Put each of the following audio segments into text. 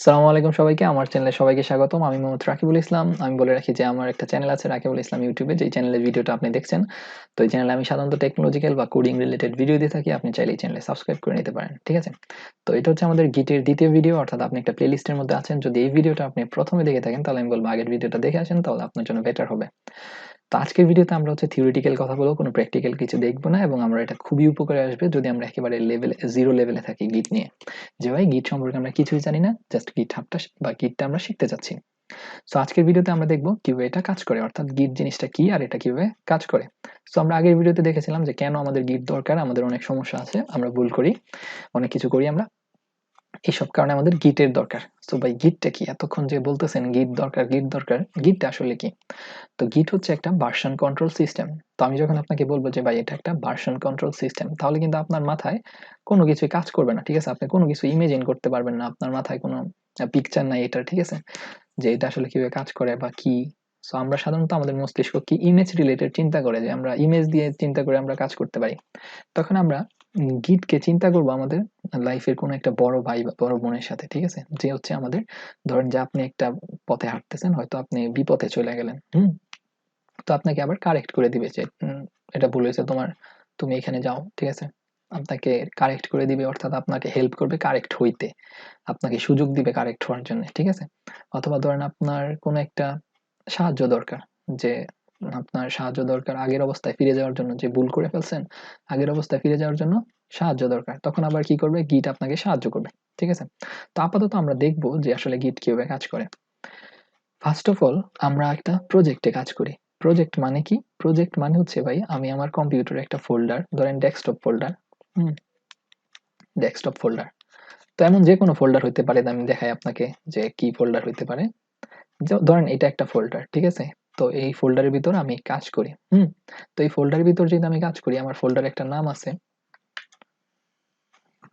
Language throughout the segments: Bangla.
আসসালামু আলাইকুম সবাইকে। আমার চ্যানেলে সবাইকে স্বাগতম। আমি মোহাম্মদ রাকিবুল ইসলাম। আমি বলে রাখি যে আমার একটা চ্যানেল আছে রাকিবুল ইসলাম ইউটিউবে যেই চ্যানেলের ভিডিওটা আপনি দেখছেন। তো এই চ্যানেলে আমি সাধারণত টেকনোলজিক্যাল বা কোডিং রিলেটেড ভিডিও দিয়ে থাকি। আপনি চাইলে এই চ্যানেলে সাবস্ক্রাইব করে নিতে পারেন। ঠিক আছে? তো এটা হচ্ছে আমাদের গিটের দ্বিতীয় ভিডিও অর্থাৎ আপনি একটা প্লেলিস্টের মধ্যে আছেন। যদি এই ভিডিওটা আপনি প্রথমে দেখে থাকেন, তাহলে আমি বলব আগের ভিডিওটা দেখে আসেন, তাহলে আপনার জন্য বেটার হবে। তো আজকের ভিডিওতে আমরা হচ্ছে থিওরিটিক্যাল কথা বলব, কোনো প্র্যাকটিক্যাল কিছু দেখব না এবং আমরা এটা খুবই উপকারে আসবে যদি আমরা একেবারে লেভেলে 0 লেভেলে থাকি গিট নিয়ে। যে ভাই গিট সম্পর্কে আমরা কিছুই জানি না, জাস্ট গিট হাবটা বা গিটটা আমরা শিখতে চাচ্ছি। সো আজকের ভিডিওতে আমরা দেখব কীভাবে এটা কাজ করে অর্থাৎ গিট জিনিসটা কি আর এটা কীভাবে কাজ করে। সো আমরা আগের ভিডিওতে দেখেছিলাম যে কেন আমাদের গিট দরকার, আমাদের অনেক সমস্যা আছে, আমরা ভুল করি, অনেক কিছু করি আমরা। এসব কারণে আমাদের গিটের দরকার। সো ভাই গিটটা কি? এতক্ষণ যে বলতেছেন গিট দরকার, গিট দরকার, গিটটা আসলে কি? তো গিট হচ্ছে একটা ভার্সন কন্ট্রোল সিস্টেম। তো আমি যখন আপনাকে বলব যে ভাই এটা একটা ভার্সন কন্ট্রোল সিস্টেম তাহলে কিন্তু আপনার মাথায় কোনো কিছুই কাজ করবে না। ঠিক আছে? আপনি কোনো কিছু ইমাজিন করতে পারবেন না। আপনার মাথায় কোনো পিকচার নাই এটার, ঠিক আছে? যে এটা আসলে কীভাবে কাজ করে বা কি? সো আমরা সাধারণত আমাদের মস্তিষ্ক কি ইমেজ রিলেটেড চিন্তা করে যে আমরা ইমেজ দিয়ে চিন্তা করে আমরা কাজ করতে পারি। তখন আমরা গিটকে চিন্তা করব আমাদের লাইফের কোনো একটা বড় ভাই বা বড় বোনের সাথে, ঠিক আছে? যে হচ্ছে আমাদের ধরেন যে আপনি একটা পথে হাঁটতেছেন, হয়তো আপনি বিপথে চলে গেলেন, হুম? তো আপনাকে আবার কারেক্ট করে দিবে যে এটা ভুল হয়েছে তোমার, তুমি এখানে যাও, ঠিক আছে? আপনাকে কারেক্ট করে দিবে অর্থাৎ আপনাকে হেল্প করবে কারেক্ট হইতে। আপনাকে সুযোগ দিবে কারেক্ট হওয়ার জন্যে, ঠিক আছে? অথবা ধরেন আপনার কোনো একটা সাহায্য দরকার যে আপনার সাহায্য দরকার আগের অবস্থায় ফিরে যাওয়ার জন্য যে ভুল করে ফেলছেন, আগের অবস্থায় ফিরে যাওয়ার জন্য সাহায্য দরকার। তখন আবার কি করবে? গিট আপনাকে সাহায্য করবে। ঠিক আছে? তো আপাতত আমরা দেখব যে আসলে গিট কীভাবে কাজ করে। ফার্স্ট অফ অল আমরা একটা প্রজেক্টে কাজ করি। প্রজেক্ট মানে কি? প্রজেক্ট মানে হচ্ছে ভাই আমি আমার কম্পিউটারে একটা ফোল্ডার ধরেন ডেস্কটপ ফোল্ডার, হুম? Desktop folder. তো এমন যেকোনো ফোল্ডার হইতে পারে আমি দেখাই আপনাকে যে কি ফোল্ডার হইতে পারে। ধরেন এটা একটা ফোল্ডার, ঠিক আছে? তো এই ফোল্ডারের ভিতর আমি কাজ করি, হুম? তো এই ফোল্ডারের ভিতর যদি আমি কাজ করি আমার ফোল্ডার একটা নাম আছে।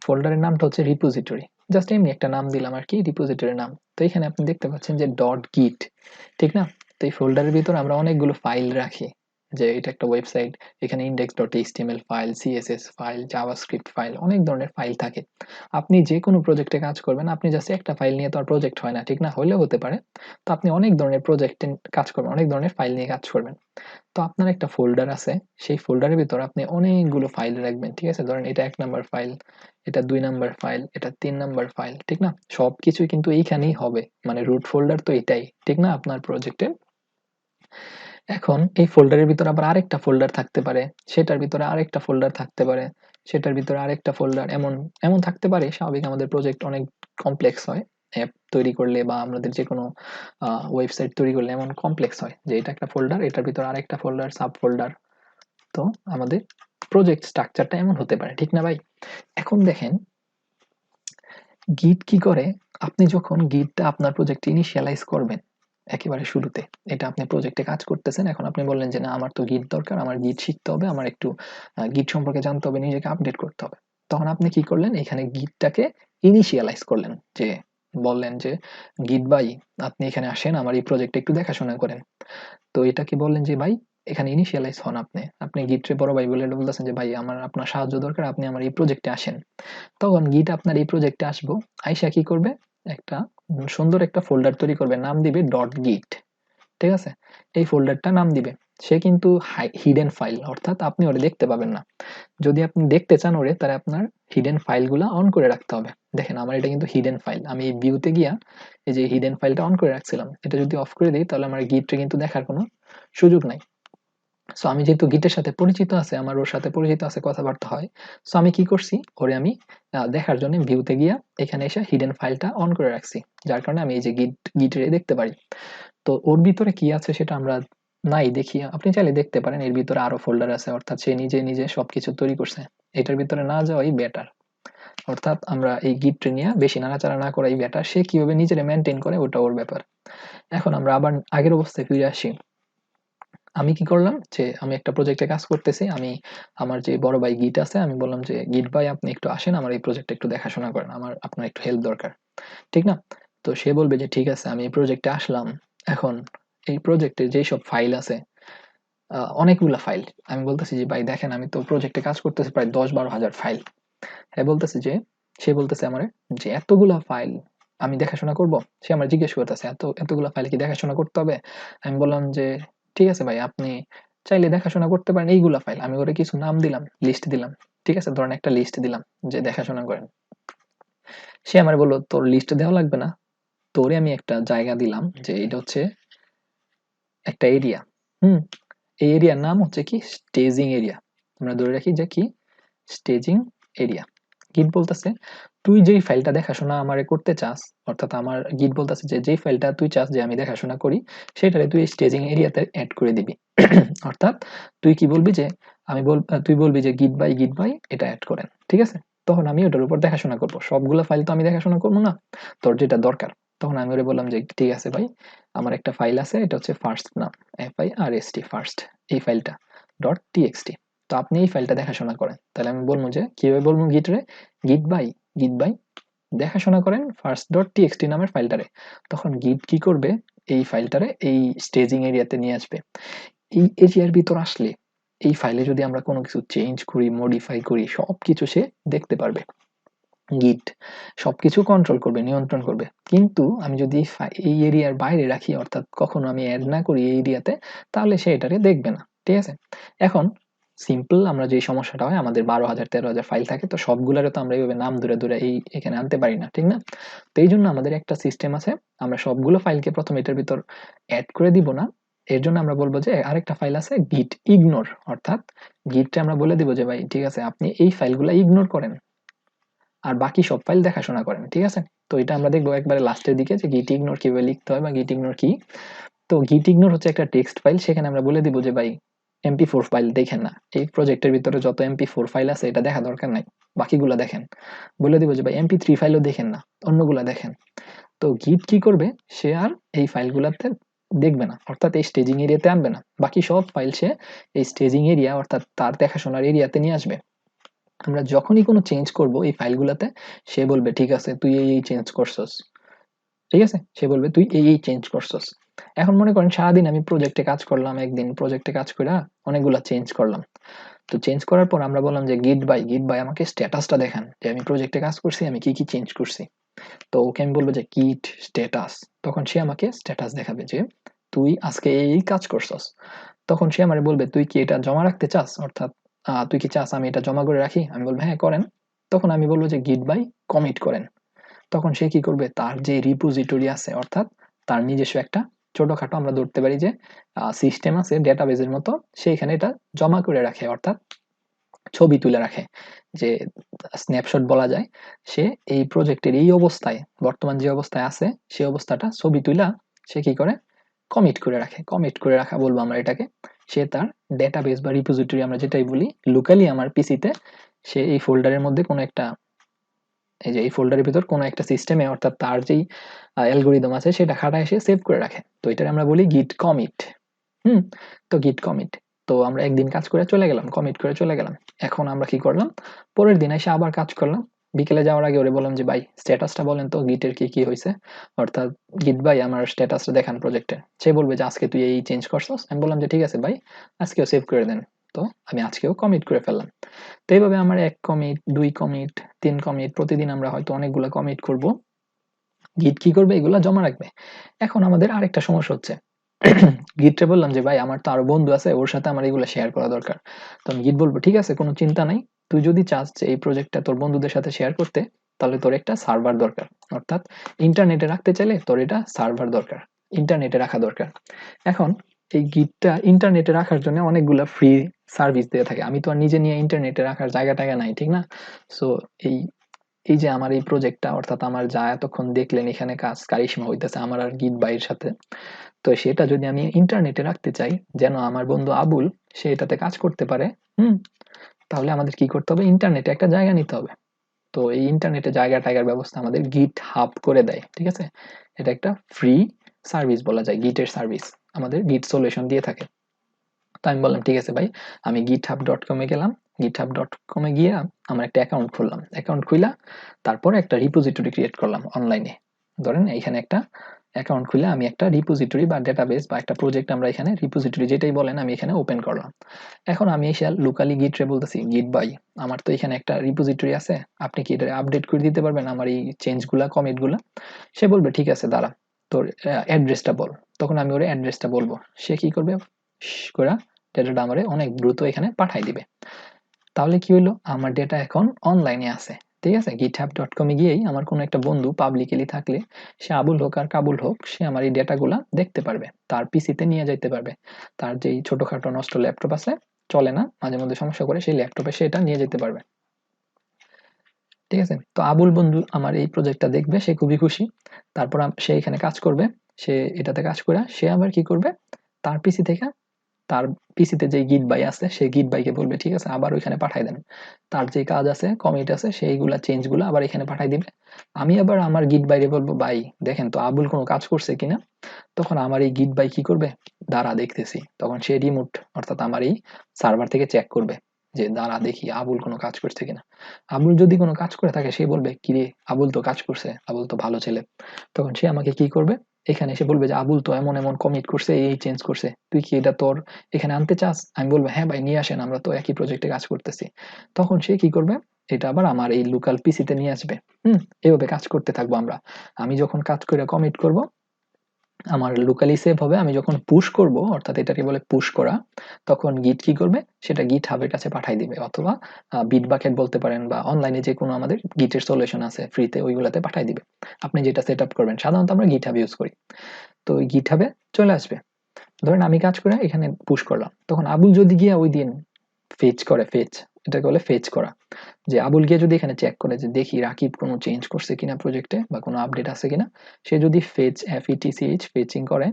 ফোল্ডারের নামটা হচ্ছে রিপোজিটরি। জাস্ট এমনি একটা নাম দিলাম আর কি রিপোজিটরির নাম। তো এখানে আপনি দেখতে পাচ্ছেন যে ডট গিট, ঠিক না? তো এই ফোল্ডারের ভিতর আমরা অনেকগুলো ফাইল রাখি। যে এটা একটা ওয়েবসাইট, এখানে index.html file, CSS file, JavaScript file, অনেক ধরনের ফাইল থাকে। আপনি যেকোনো প্রজেক্টে কাজ করবেন, আপনি জাস্ট একটা ফাইল নিয়ে তো আর প্রজেক্ট হয় না, ঠিক না? হলেও হতে পারে। তো আপনি অনেক ধরনের প্রজেক্টে কাজ করবেন, অনেক ধরনের ফাইল নিয়ে কাজ করবেন। তো আপনার একটা ফোল্ডার আছে, সেই ফোল্ডারের ভিতর আপনি অনেকগুলো ফাইল রাখবেন, ঠিক আছে? ধরেন এটা এক নাম্বার ফাইল, এটা দুই নাম্বার ফাইল, এটা তিন নাম্বার ফাইল, ঠিক না? সবকিছুই কিন্তু এইখানেই হবে। মানে রুট ফোল্ডার তো এটাই, ঠিক না? আপনার প্রজেক্টের। এখন এই ফোল্ডারের ভিতরে আবার আরেকটা ফোল্ডার থাকতে পারে, সেটার ভিতরে আরেকটা ফোল্ডার থাকতে পারে, সেটার ভিতরে আরেকটা ফোল্ডার এমন, এমন থাকতে পারে স্বাভাবিক আমাদের প্রজেক্ট অনেক কমপ্লেক্স হয়। অ্যাপ তৈরি করলে বা আমাদের যেকোনো আ ওয়েবসাইট তৈরি করলে এমন কমপ্লেক্স হয় যে এটা একটা ফোল্ডার, এটার ভিতরে আরেকটা ফোল্ডার, সাব ফোল্ডার। তো আমাদের প্রজেক্ট স্ট্রাকচারটা এমন হতে পারে, ঠিক না ভাই? এখন দেখেন গিট কি করে? আপনি যখন গিটটা আপনার প্রজেক্টে ইনিশিয়ালাইজ করবেন, একেবারে শুরুতে, এটা আপনি প্রজেক্টে কাজ করতেছেন। এখন আপনি বললেন যে, "না আমার তো গিট দরকার, আমার গিট শিখতে হবে, আমার একটু গিট সম্পর্কে জানতে হবে, নিজেকে আপডেট করতে হবে।" তখন আপনি কি করলেন? এখানে গিটটাকে ইনিশিয়ালাইজ করলেন। যে বললেন যে, "গিট ভাই আপনি এখানে আসেন, আমার এই প্রজেক্টটা একটু দেখাশোনা করেন।" তো এটাকে বললেন যে, "ভাই এখানে ইনিশিয়ালাইজ হন আপনি।" আপনি গিটরে বড় ভাই বলে বলতেছেন যে, "ভাই আমার আপনার সাহায্য দরকার, আপনি আমার এই প্রজেক্টে আসেন।" তখন গিট আপনার এই প্রজেক্টে আসব, আইসা কি করবে? একটা সুন্দর একটা ফোল্ডার তৈরি করবে, নাম দিবে ডট গিট, ঠিক আছে? এই ফোল্ডারটা নাম দিবে। সে কিন্তু হিডেন ফাইল অর্থাৎ আপনি ওরে দেখতে পাবেন না। যদি আপনি দেখতে চান ওরে তাহলে আপনার হিডেন ফাইলগুলা অন করে রাখতে হবে। দেখেন আমার এটা কিন্তু হিডেন ফাইল। আমি এই ভিউতে গিয়া এই যে হিডেন ফাইলটা অন করে রাখছিলাম। এটা যদি অফ করে দিই তাহলে আমার গিটটা কিন্তু দেখার কোনো সুযোগ নাই। সো আমি যেহেতু গিটের সাথে পরিচিত আছে, আমার ওর সাথে পরিচিত আছে, কথাবার্তা হয়। সো আমি কি করছি? ওরে আমি দেখার জন্য ভিউতে গিয়া এখানে এসে হিডেন ফাইলটা অন করে রাখছি। যার কারণে আমি এই যে গিট গিটরে দেখতে পারি। তো ওর ভিতরে কি আছে সেটা আমরা নাই দেখি। আপনি চাইলে দেখতে পারেন এর ভিতরে আরও ফোল্ডার আছে অর্থাৎ সে নিজে, নিজে সবকিছু তৈরি করছে। এটার ভিতরে না যাওয়াই বেটার। অর্থাৎ আমরা এই গিটরে নিয়ে বেশি নাড়াচাড়া না করাই বেটার। সে কীভাবে নিজেরে মেনটেন করে ওটা ওর ব্যাপার। এখন আমরা আবার আগের অবস্থায় ফিরে আসি। আমি কি করলাম? যে আমি একটা প্রজেক্টে কাজ করতেছি। আমি আমার যে বড় ভাই গিট আছে, আমি বললাম যে, "গিট ভাই আপনি একটু আসেন, আমার এই প্রজেক্টটা একটু দেখাশোনা করেন। আমার আপনার একটু হেল্প দরকার।" ঠিক না? তো সে বলবে যে, "ঠিক আছে আমি এই প্রজেক্টে আসলাম। এখন এই প্রজেক্টে যেসব ফাইল আছে, অনেকগুলা ফাইল।" আমি বলতেছি যে, "ভাই দেখেন আমি তো প্রজেক্টে কাজ করতেছি প্রায় দশ বারো হাজার ফাইল।" হ্যাঁ বলতেছে যে, সে বলতেছে আমার যে, "এতগুলা ফাইল আমি দেখাশোনা করব সে আমার জিজ্ঞেস করতেছে এত এতগুলো ফাইল কি দেখাশোনা করতে হবে আমি বললাম যে ঠিক আছে ভাই আপনি চাইলে দেখাশোনা করতে পারেন। এইগুলা ফাইল আমি ওরে কিছু নাম দিলাম লিস্ট দিলাম। ঠিক আছে ধরেন একটা লিস্ট দিলাম যে দেখাশোনা করেন। সে আমার বলল তোর লিস্ট দেওয়া লাগবে না। তোরে আমি একটা জায়গা দিলাম যে এটা হচ্ছে একটা এরিয়া হুম? এই এরিয়ার নাম হচ্ছে কি? স্টেজিং এরিয়া আমরা ধরে রাখি যে কি? স্টেজিং এরিয়া গিট বলতেছে? তুই যেই ফাইলটা দেখাশোনা আমারে করতে চাস, অর্থাৎ আমার গিট বলতেছে যে যেই ফাইলটা তুই চাস যে আমি দেখাশোনা করি, সেটারে তুই স্টেজিং এরিয়াতে অ্যাড করে দিবি। অর্থাৎ তুই কি বলবি যে, আমি বল তুই বলবি যে গিট বাই গিট বাই এটা অ্যাড করেন, ঠিক আছে? তখন আমি ওটার উপর দেখাশোনা করব। সবগুলো ফাইল তো আমি দেখাশোনা করব না, তোর যেটা দরকার। তখন আমি ওরে বললাম যে, ঠিক আছে ভাই, আমার একটা ফাইল আছে, এটা হচ্ছে ফার্স্ট নাম F I R S T first এই ফাইলটা ডট টিএক্সটি তো আপনি এই ফাইলটা দেখাশোনা করেন। তাহলে আমি বলব যে, কীভাবে বলব গিটরে গিট বাই গিট বাই দেখাশোনা করেন ফার্স্ট ডট টিএক্সটি নামের ফাইলটারে তখন গিট কি করবে? এই ফাইলটারে এই স্টেজিং এরিয়াতে নিয়ে আসবে। এই এরিয়ার ভিতর আসলে এই ফাইলে যদি আমরা কোনো কিছু চেঞ্জ করি মডিফাই করি সব কিছু সে দেখতে পারবে। গিট সবকিছু কন্ট্রোল করবে, নিয়ন্ত্রণ করবে। কিন্তু আমি যদি এই এরিয়ার বাইরে রাখি, অর্থাৎ কখনো আমি অ্যাড না করি এই এরিয়াতে, তাহলে সে এটাকে দেখবে না। ঠিক আছে? এখন সিম্পল আমরা যে সমস্যাটা হয়, আমাদের বারো হাজার, তেরো হাজার ফাইল থাকে, তো সবগুলোরও তো আমরা এইভাবে নাম ধরে ধরে এই, এখানে আনতে পারি না, ঠিক না? তো এই জন্য আমাদের একটা সিস্টেম আছে, আমরা সবগুলো ফাইলকে প্রথমে এটার ভিতর অ্যাড করে দিব না। এর জন্য আমরা বলব যে, আরেকটা ফাইল আছে গিট ইগনোর অর্থাৎ গিটটা আমরা বলে দিব যে, ভাই, ঠিক আছে, আপনি এই ফাইলগুলো ইগনোর করেন, আর বাকি সব ফাইল দেখাশোনা করেন, ঠিক আছে? তো এটা আমরা দেখব একবারে লাস্টের দিকে যে গিট ইগনোর কীভাবে লিখতে হয় বা গিট ইগনোর কি? তো গিট ইগনোর হচ্ছে একটা টেক্সট ফাইল সেখানে আমরা বলে দিব যে, ভাই এমপি ফোর ফাইল দেখেন না। এই প্রজেক্টের ভিতরে যত এমপি ফোর ফাইল আছে, এটা দেখা দরকার নাই। বাকিগুলো দেখেন। বলে দিব যে ভাই এমপি থ্রি ফাইলও দেখেন না, অন্যগুলো দেখেন। তো গিট কি করবে? সে আর এই ফাইলগুলোতে দেখবে না, অর্থাৎ এই স্টেজিং এরিয়াতে আনবে না। বাকি সব ফাইল সে এই স্টেজিং এরিয়া অর্থাৎ তার দেখাশোনার এরিয়াতে নিয়ে আসবে। আমরা যখনই কোনো চেঞ্জ করব এই ফাইলগুলোতে সে বলবে, ঠিক আছে, তুই এই চেঞ্জ করছস। ঠিক আছে? সে বলবে, তুই এই এই চেঞ্জ করছস। এখন মনে করেন সারাদিন আমি প্রজেক্টে কাজ করলাম, একদিন প্রজেক্টে কাজ করে অনেকগুলো চেঞ্জ করলাম। তো চেঞ্জ করার পর আমরা বললাম যে গিট বাই গিট বাই আমাকে স্ট্যাটাসটা দেখান যে, আমি প্রজেক্টে কাজ করছি, আমি কি কি চেঞ্জ করছি? তো ওকে আমি বলব যে গিট স্ট্যাটাস তখন সে আমাকে স্ট্যাটাস দেখাবে যে, তুই আজকে এই কাজ করছস। তখন সে আমারে বলবে, তুই কি এটা জমা রাখতে চাস? অর্থাৎ তুই কি চাস আমি এটা জমা করে রাখি? আমি বলব হ্যাঁ করেন। তখন আমি বলব যে গিট বাই কমিট করেন। তখন সে কি করবে? তার যে রিপোজিটরি আছে, অর্থাৎ তার নিজস্ব একটা ছোটখাটো আমরা ধরতে পারি যে সিস্টেম আছে ডেটাবেজের মতো সে এখানে এটা জমা করে রাখে, অর্থাৎ ছবি তুলে রাখে। যে স্ন্যাপশট বলা যায়, সে এই প্রজেক্টের এই অবস্থায়, বর্তমান যে অবস্থায় আছে সেই অবস্থাটা ছবি তুলা, সে কি করে? কমিট করে রাখে। কমিট করে রাখা বলব আমরা এটাকে। সে তার ডেটাবেস বা রিপোজিটরি আমরা যেটাই বলি লোকালি আমার পিসিতে সে এই ফোল্ডারের মধ্যে কোনো একটা এই যে এই ফোল্ডারের ভিতর কোনো একটা সিস্টেমে অর্থাৎ তার যেই অ্যালগোরিদম আছে সেটা খাটায় সে সেভ করে রাখে। তো এটার আমরা বলি গিট কমিট হুম? তো গিট কমিট তো আমরা একদিন কাজ করে চলে গেলাম কমিট করে চলে গেলাম। এখন আমরা কি করলাম? পরের দিন এসে আবার কাজ করলাম। বিকেলে যাওয়ার আগে ওরে বললাম যে, ভাই স্ট্যাটাসটা বলেন তো গিটের কি কি হয়েছে অর্থাৎ গিট ভাই, আমার স্ট্যাটাসটা দেখান প্রজেক্টে সে বলবে যে, আজকে তুই এই চেঞ্জ করছস? আমি বললাম যে, ঠিক আছে ভাই, আজকেও সেভ করে দেন। তো আমি আজকেও কমিট করে ফেললাম। তো এইভাবে আমার এক কমিট দুই কমিট তিন কমিট প্রতিদিন আমরা হয়তো অনেকগুলো কমিট করব। গিট কি করবে? এগুলো জমা রাখবে। এখন আমাদের আরেকটা সমস্যা হচ্ছে। গিটরে বললাম যে, ভাই, আমার তো আরও বন্ধু আছে, ওর সাথে আমার এগুলো শেয়ার করা দরকার। তো আমি গিট বলব, ঠিক আছে, কোনো চিন্তা নাই। তুই যদি চাস যে, এই প্রজেক্টটা তোর বন্ধুদের সাথে শেয়ার করতে, তাহলে তোর একটা সার্ভার দরকার। অর্থাৎ ইন্টারনেটে রাখতে চাইলে তোর এটা সার্ভার দরকার ইন্টারনেটে রাখা দরকার। এখন এই গিটটা ইন্টারনেটে রাখার জন্য অনেকগুলো ফ্রি সার্ভিস দিয়ে থাকে। আমি তো আর নিজে নিয়ে ইন্টারনেটে রাখার জায়গা টায়গা নাই, ঠিক না? সো এই এই যে আমার এই প্রজেক্টটা অর্থাৎ আমার যা এতক্ষণ দেখলেন এখানে কাজ, কারিশমা হইতেছে আমার আর গিট বাইয়ের সাথে। তো সেটা যদি আমি ইন্টারনেটে রাখতে চাই, যেন আমার বন্ধু আবুল, সে এটাতে কাজ করতে পারে, হুম? তাহলে আমাদের কি করতে হবে? ইন্টারনেটে একটা জায়গা নিতে হবে। তো এই ইন্টারনেটে জায়গা টায়গার ব্যবস্থা আমাদের গিট হাব করে দেয়, ঠিক আছে? এটা একটা ফ্রি সার্ভিস বলা যায় গিটের সার্ভিস আমাদের গিট সলিউশন দিয়ে থাকে। তো আমি বললাম, ঠিক আছে ভাই, আমি গিট হাব ডট কমে গেলাম। গিট হাব ডট কমে গিয়ে আমার একটা অ্যাকাউন্ট খুললাম। অ্যাকাউন্ট খুইলা, তারপরে একটা রিপোজিটরি ক্রিয়েট করলাম অনলাইনে ধরেন এইখানে একটা অ্যাকাউন্ট খুলে আমি একটা রিপোজিটরি বা ডেটাবেস বা একটা প্রজেক্ট আমরা এখানে রিপোজিটরি যেটাই বলেন, আমি এখানে ওপেন করলাম। এখন আমি এসে লোকালি গিটরে বলতেছি গিট বাই আমার তো এখানে একটা রিপোজিটরি আছে। আপনি কি এটা আপডেট করে দিতে পারবেন? আমার এই চেঞ্জগুলা কমিটগুলা সে বলবে, ঠিক আছে, দাঁড়া, তোর অ্যাড্রেসটা বল। তখন আমি ওর অ্যাড্রেসটা বলব। সে কি করবে? করে ডেটাটা আমারে অনেক দ্রুত এখানে পাঠাই দিবে। তাহলে কি হলো আমার ডেটা এখন অনলাইনে আছে। ঠিক আছে? গিটহাব ডট কমে গিয়েই আমার কোনো একটা বন্ধু পাবলিকলি থাকলে, সে আবুল হোক আর কাবুল হোক, সে আমার এই ডেটাগুলা দেখতে পারবে। তার পিসিতে নিয়ে যেতে পারবে। তার যেই ছোটোখাটো নষ্ট ল্যাপটপ আছে, চলে না, মাঝে মধ্যে সমস্যা করে সেই ল্যাপটপে সে এটা নিয়ে যেতে পারবে। ঠিক আছে? তো আবুল বন্ধু আমার এই প্রজেক্টটা দেখবে, সে খুবই খুশি। তারপর সে এখানে কাজ করবে। সে এটাতে কাজ করে, সে আবার কি করবে? তার পিসি থেকে তার পিসিতে যে গিট বাই আছে সেই গিট বাইকে বলবে, ঠিক আছে? আবার ওইখানে পাঠাই দেন। তার যে কাজ আছে কমিট আছে, সেইগুলা চেঞ্জগুলো আবার এখানে পাঠাই দিবে। আমি আবার আমার গিট বাইরে বলব, ভাই, দেখেন তো আবুল কোনো কাজ করছে কিনা? তখন আমার এই গিট বাই কি করবে? দাঁড়া, দেখতেছি। তখন সে রিমোট অর্থাৎ আমার এই সার্ভার থেকে চেক করবে যে, দাঁড়া, দেখি আবুল কোনো কাজ করছে কিনা? আবুল যদি কোনো কাজ করে থাকে, সে বলবে, কিরে, আবুল তো কাজ করছে, আবুল তো ভালো ছেলে। তখন সে আমাকে কি করবে? এখানে এসে বলবে যে, আবুল তো এমন এমন কমিট করছে, এই চেঞ্জ করছে। তুই কি এটা তোর এখানে আনতে চাস? আমি বলব হ্যাঁ ভাই, নিয়ে আসেন, আমরা তো একই প্রজেক্টে কাজ করতেছি। তখন সে কি করবে? এটা আবার আমার এই লোকাল পিসিতে নিয়ে আসবে। হুম, এভাবে কাজ করতে থাকব আমরা। আমি যখন কাজ করে কমিট করব আমার লোকালি সেভ হবে, আমি যখন পুশ করব, অর্থাৎ এটাকে বলে পুশ করা, তখন গিট কি করবে? সেটা গিট হাবের কাছে পাঠাই দিবে, অথবা বিট বাকেট বলতে পারেন বা অনলাইনে যে কোনো আমাদের গিটের সলিউশন আছে ফ্রিতে ওইগুলাতে পাঠাই দিবে। আপনি যেটা সেট করবেন, সাধারণত আমরা গিট হাব ইউজ করি। তো ওই গিট হাবে চলে আসবে। ধরেন আমি কাজ করে এখানে পুশ করলাম, তখন আবুল যদি গিয়ে ওই দিন ফেচ করে ফেচ এটাকে বলে ফেচ করা। যে আবুল গিয়ে যদি এখানে চেক করে যে দেখি রাকিব কোনো চেঞ্জ করছে কিনা প্রজেক্টে বা কোনো আপডেট আছে কিনা, সে যদি ফেচ এফ ইটিসিএইচ ফেচিং করে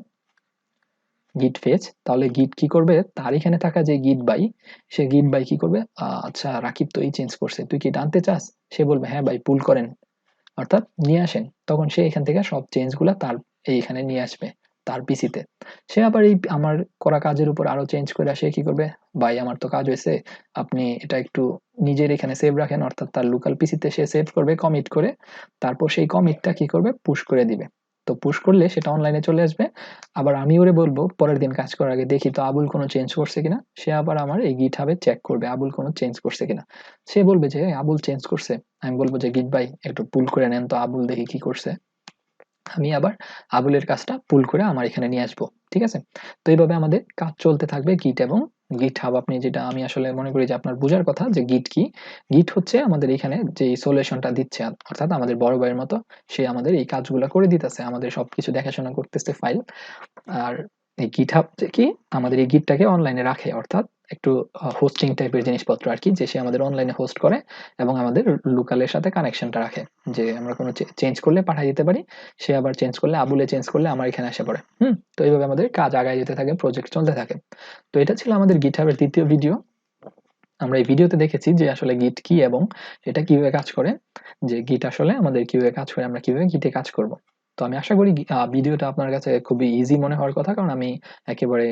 গিট ফেচ তাহলে গিট কি করবে? তার এখানে থাকা যে গিট বাই সে গিট বাই কি করবে? আচ্ছা রাকিব তো এই চেঞ্জ করছে, তুই কি জানতে চাস? সে বলবে হ্যাঁ ভাই পুল করেন। অর্থাৎ নিয়ে আসেন। তখন সে এখান থেকে সব চেঞ্জগুলো তার এইখানে নিয়ে আসবে। তার পিসিতে। সে আবার এই আমার করা কাজের উপর আরও চেঞ্জ করে সে কি করবে? ভাই, আমার তো কাজ হয়েছে আপনি এটা একটু নিজের এখানে সেভ রাখেন, অর্থাৎ তার লোকাল পিসিতে সে সেভ করবে কমিট করে, তারপর সেই কমিটটা কি করবে? পুশ করে দিবে। তো পুশ করলে সেটা অনলাইনে চলে আসবে। আবার আমি ওরে বলব, পরের দিন কাজ করার আগে দেখি তো আবুল কোনো চেঞ্জ করছে কিনা? সে আবার আমার এই গিট হাবে চেক করবে, আবুল কোনো চেঞ্জ করছে কিনা? সে বলবে যে আবুল চেঞ্জ করছে। আমি বলব যে, গিট ভাই, একটু পুল করে নেন তো, আবুল দেখি কি করছে। আমি আবার আবুলের কাজটা পুল করে আমার এখানে নিয়ে আসব, ঠিক আছে? তো এইভাবে আমাদের কাজ চলতে থাকবে গিট এবং গিট হাব আপনি যেটা আমি আসলে মনে করি যে আপনার বোঝার কথা যে গিট কি? গিট হচ্ছে আমাদের এখানে যে সলিউশনটা দিচ্ছে, অর্থাৎ আমাদের বড় ভাইয়ের মতো সে আমাদের এই কাজগুলো করে দিতেছে, আমাদের সবকিছু দেখাশোনা করতেছে ফাইল আর এই গিট হাব কি? আমাদের এই গিটটাকে অনলাইনে রাখে, অর্থাৎ একটু হোস্টিং টাইপের জিনিসপত্র আর কি, যে সে আমাদের অনলাইনে হোস্ট করে এবং আমাদের লোকালের সাথে কানেকশনটা রাখে। যে আমরা কোনো চেঞ্জ করলে পাঠিয়ে দিতে পারি, সে আবার চেঞ্জ করলে, আবুলে চেঞ্জ করলে আমার এখানে এসে পড়ে। হুম? তো এইভাবে আমাদের কাজ আগায় যেতে থাকে প্রজেক্ট চলতে থাকে। তো এটা ছিল আমাদের গিটহাবের দ্বিতীয় ভিডিও আমরা এই ভিডিওতে দেখেছি যে আসলে গিট কি এবং এটা কীভাবে কাজ করে, যে গিট আসলে আমাদের কীভাবে কাজ করে, আমরা কীভাবে গিটে কাজ করব। তো আমি আশা করি ভিডিওটা আপনার কাছে খুবই ইজি মনে হওয়ার কথা, কারণ আমি একেবারে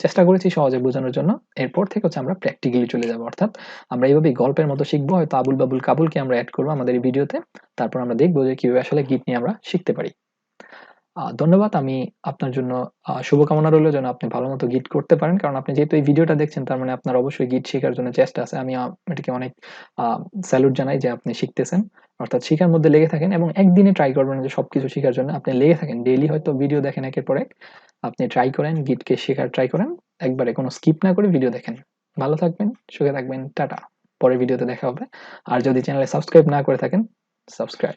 চেষ্টা করেছি সহজে বোঝানোর জন্য। এরপর থেকে হচ্ছে আমরা প্র্যাকটিক্যালি চলে যাব। অর্থাৎ আমরা এইভাবে গল্পের মতো শিখব, হয়তো আবুল বাবুল কাবুলকে আমরা অ্যাড করব আমাদের এই ভিডিওতে তারপর আমরা দেখব যে কীভাবে আসলে গিট নিয়ে আমরা শিখতে পারি। ধন্যবাদ। আমি আপনার জন্য শুভকামনা রইল যেন আপনি ভালো মতো গিট করতে পারেন। কারণ আপনি যেহেতু এই ভিডিওটা দেখছেন, তার মানে আপনার অবশ্যই গিট শেখার জন্য চেষ্টা আছে। আমি এটাকে অনেক স্যালুট জানাই যে আপনি শিখতেছেন। অর্থাৎ শেখার মধ্যে লেগে থাকেন এবং একদিনে ট্রাই করবেন যে সবকিছু শেখার জন্য আপনি লেগে থাকেন। ডেইলি হয়তো ভিডিও দেখেন একের পর এক। আপনি ট্রাই করেন গিটকে শেখার ট্রাই করেন, একবারে কোনো স্কিপ না করে ভিডিও দেখেন। ভালো থাকবেন, সুখে থাকবেন, টাটা। পরের ভিডিওতে দেখা হবে। আর যদি চ্যানেলে সাবস্ক্রাইব না করে থাকেন সাবস্ক্রাইব